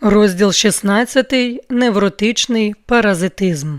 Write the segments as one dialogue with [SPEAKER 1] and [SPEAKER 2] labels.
[SPEAKER 1] Розділ 16. Невротичний паразитизм.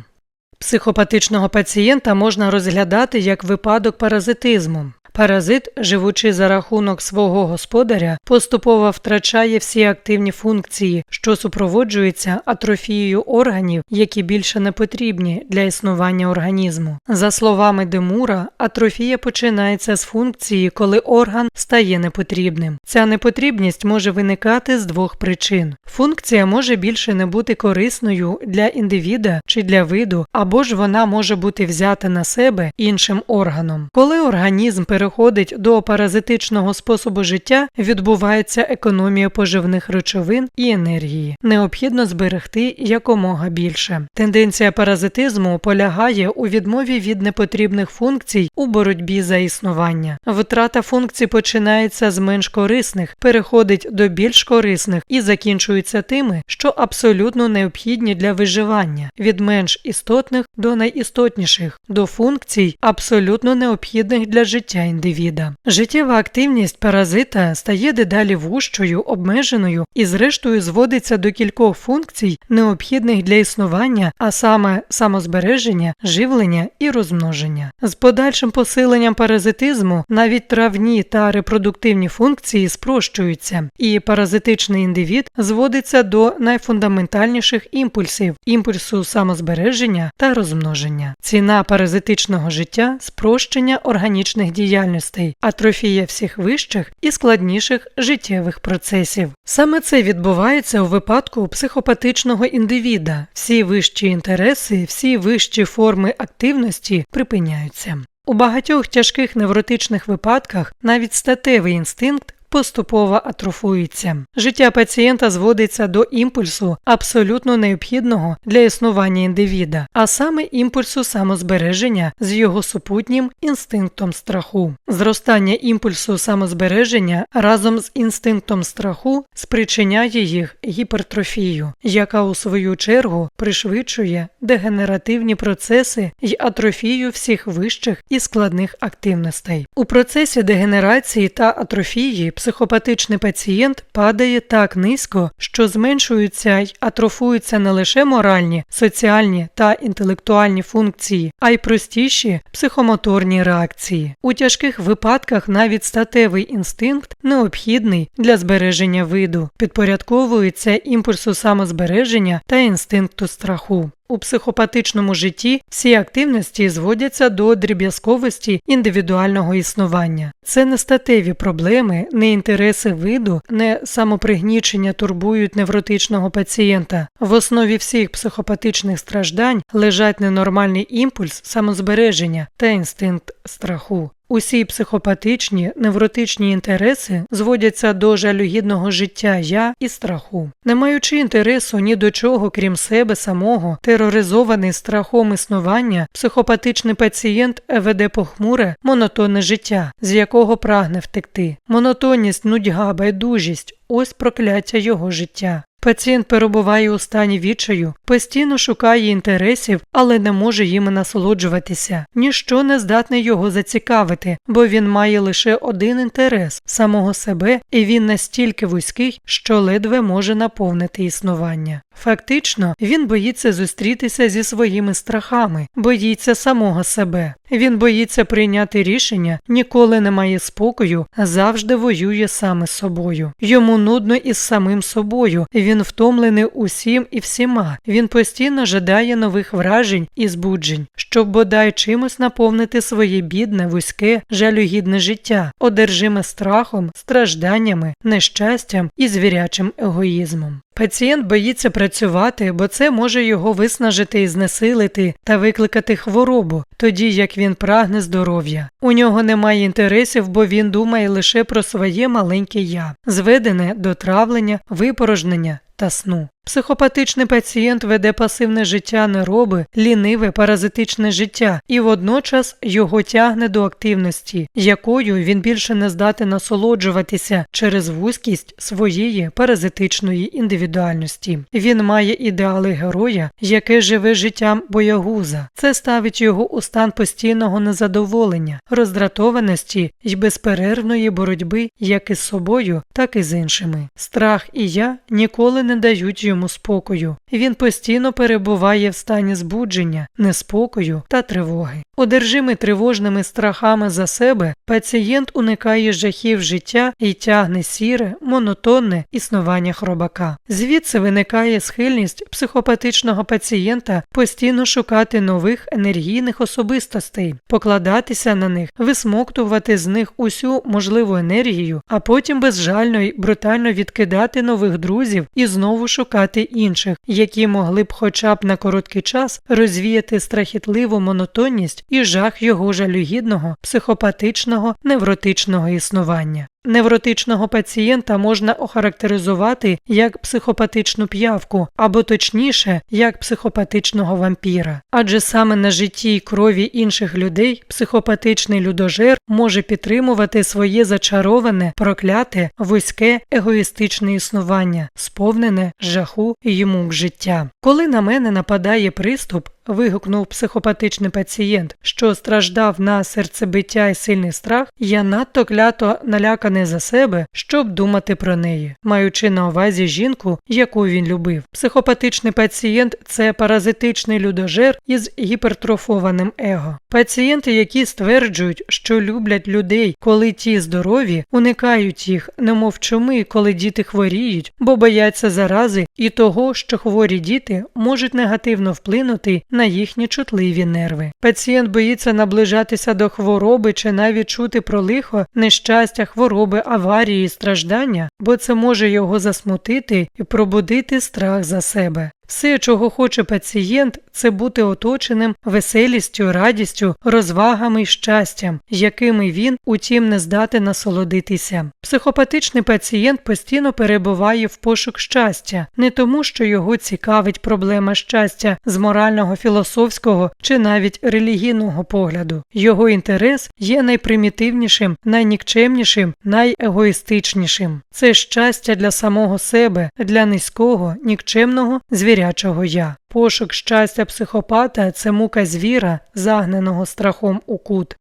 [SPEAKER 1] Психопатичного пацієнта можна розглядати як випадок паразитизму. Паразит, живучи за рахунок свого господаря, поступово втрачає всі активні функції, що супроводжуються атрофією органів, які більше не потрібні для існування організму. За словами Демура, атрофія починається з функції, коли орган стає непотрібним. Ця непотрібність може виникати з двох причин: функція може більше не бути корисною для індивіда чи для виду, або ж вона може бути взята на себе іншим органом. Коли організм переходить до паразитичного способу життя, відбувається економія поживних речовин і енергії. Необхідно зберегти якомога більше. Тенденція паразитизму полягає у відмові від непотрібних функцій у боротьбі за існування. Втрата функцій починається з менш корисних, переходить до більш корисних і закінчується тими, що абсолютно необхідні для виживання, від менш істотних до найістотніших, до функцій, абсолютно необхідних для життя індивіда. Життєва активність паразита стає дедалі вужчою, обмеженою і, зрештою, зводиться до кількох функцій, необхідних для існування, а саме самозбереження, живлення і розмноження. З подальшим посиленням паразитизму навіть травні та репродуктивні функції спрощуються, і паразитичний індивід зводиться до найфундаментальніших імпульсів імпульсу самозбереження та розмноження. Ціна паразитичного життя спрощення органічних діяльностей, атрофія всіх вищих і складніших життєвих процесів. Саме це відбувається у випадку психопатичного індивіда. Всі вищі інтереси, всі вищі форми активності припиняються. У багатьох тяжких невротичних випадках навіть статевий інстинкт поступово атрофується. Життя пацієнта зводиться до імпульсу, абсолютно необхідного для існування індивіда, а саме імпульсу самозбереження з його супутнім інстинктом страху. Зростання імпульсу самозбереження разом з інстинктом страху спричиняє їх гіпертрофію, яка у свою чергу пришвидшує дегенеративні процеси й атрофію всіх вищих і складних активностей. У процесі дегенерації та атрофії психопатичний пацієнт падає так низько, що зменшуються й атрофуються не лише моральні, соціальні та інтелектуальні функції, а й простіші психомоторні реакції. У тяжких випадках навіть статевий інстинкт необхідний для збереження виду, підпорядковується імпульсу самозбереження та інстинкту страху. У психопатичному житті всі активності зводяться до дріб'язковості індивідуального існування. Це не статеві проблеми, не інтереси виду, не самопригнічення турбують невротичного пацієнта. В основі всіх психопатичних страждань лежать ненормальний імпульс самозбереження та інстинкт страху. Усі психопатичні, невротичні інтереси зводяться до жалюгідного життя я і страху, не маючи інтересу ні до чого, крім себе самого, тероризований страхом існування, психопатичний пацієнт веде похмуре, монотонне життя, з якого прагне втекти. Монотонність, нудьга, байдужість ось прокляття його життя. Пацієнт перебуває у стані відчаю, постійно шукає інтересів, але не може їм насолоджуватися. Ніщо не здатне його зацікавити, бо він має лише один інтерес самого себе, і він настільки вузький, що ледве може наповнити існування. Фактично, він боїться зустрітися зі своїми страхами, боїться самого себе. Він боїться прийняти рішення, ніколи не має спокою, завжди воює саме собою. Йому нудно із самим собою. Він втомлений усім і всіма. Він постійно жадає нових вражень і збуджень, щоб бодай чимось наповнити своє бідне, вузьке, жалюгідне життя, одержиме страхом, стражданнями, нещастям і звірячим егоїзмом. Пацієнт боїться працювати, бо це може його виснажити і знесилити та викликати хворобу, тоді як він прагне здоров'я. У нього немає інтересів, бо він думає лише про своє маленьке я, зведене до травлення, випорожнення та сну. Психопатичний пацієнт веде пасивне життя нероби, ліниве паразитичне життя, і водночас його тягне до активності, якою він більше не здатен насолоджуватися через вузькість своєї паразитичної індивідуальності. Він має ідеали героя, яке живе життям боягуза. Це ставить його у стан постійного незадоволення, роздратованості й безперервної боротьби як із собою, так і з іншими. Страх і я ніколи не дають йому спокою. Він постійно перебуває в стані збудження, неспокою та тривоги. Одержимий тривожними страхами за себе, пацієнт уникає жахів життя і тягне сіре, монотонне існування хробака. Звідси виникає схильність психопатичного пацієнта постійно шукати нових енергійних особистостей, покладатися на них, висмоктувати з них усю можливу енергію, а потім безжально й брутально відкидати нових друзів і знову шукати інших, які могли б хоча б на короткий час розвіяти страхітливу монотонність і жах його жалюгідного, психопатичного, невротичного існування. Невротичного пацієнта можна охарактеризувати як психопатичну п'явку, або точніше, як психопатичного вампіра. Адже саме на житті й крові інших людей психопатичний людожер може підтримувати своє зачароване, прокляте, вузьке, егоїстичне існування, сповнене жаху й мук життя. Коли на мене нападає приступ, вигукнув психопатичний пацієнт, що страждав на серцебиття і сильний страх, я надто клято наляканий за себе, щоб думати про неї, маючи на увазі жінку, яку він любив. Психопатичний пацієнт це паразитичний людожер із гіпертрофованим его. Пацієнти, які стверджують, що люблять людей, коли ті здорові, уникають їх, немов чуми, коли діти хворіють, бо бояться зарази і того, що хворі діти можуть негативно вплинути на їхні чутливі нерви. Пацієнт боїться наближатися до хвороби чи навіть чути про лихо, нещастя, хвороби, аварії, страждання, бо це може його засмутити і пробудити страх за себе. Все, чого хоче пацієнт, це бути оточеним веселістю, радістю, розвагами й щастям, якими він, утім, не здатен насолодитися. Психопатичний пацієнт постійно перебуває в пошук щастя, не тому, що його цікавить проблема щастя з морального, філософського чи навіть релігійного погляду. Його інтерес є найпримітивнішим, найнікчемнішим, найегоїстичнішим. Це щастя для самого себе, для низького, нікчемного звірячого я. Пошук щастя психопата це мука звіра, загненого страхом у кут.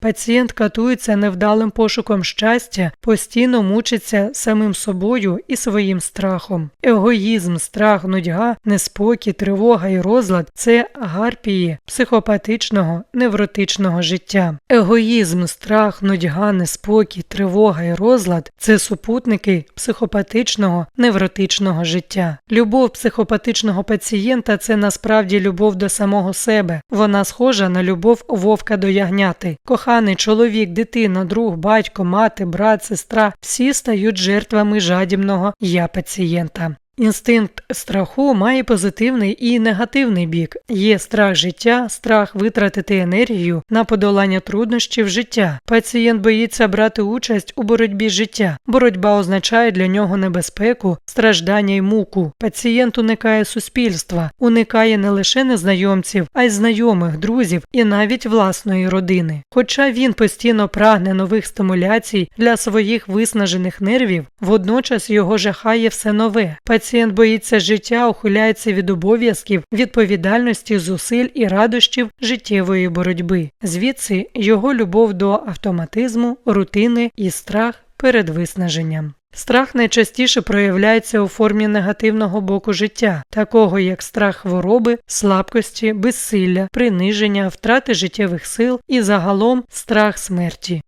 [SPEAKER 1] Пацієнт катується невдалим пошуком щастя, постійно мучиться самим собою і своїм страхом. Егоїзм, страх, нудьга, неспокій, тривога і розлад це гарпії психопатичного, невротичного життя. Егоїзм, страх, нудьга, неспокій, тривога і розлад це супутники психопатичного, невротичного життя. Любов психопатичного пацієнта це насправді любов до самого себе. Вона схожа на любов вовка до ягняти коханий чоловік, дитина, друг, батько, мати, брат, сестра всі стають жертвами жадібного я пацієнта. Інстинкт страху має позитивний і негативний бік. Є страх життя, страх витратити енергію на подолання труднощів життя. Пацієнт боїться брати участь у боротьбі життя. Боротьба означає для нього небезпеку, страждання й муку. Пацієнт уникає суспільства, уникає не лише незнайомців, а й знайомих, друзів і навіть власної родини. Хоча він постійно прагне нових стимуляцій для своїх виснажених нервів, водночас його жахає все нове. Пацієнт боїться життя, ухиляється від обов'язків, відповідальності, зусиль і радощів життєвої боротьби. Звідси його любов до автоматизму, рутини і страх перед виснаженням. Страх найчастіше проявляється у формі негативного боку життя, такого як страх хвороби, слабкості, безсилля, приниження, втрати життєвих сил і загалом страх смерті.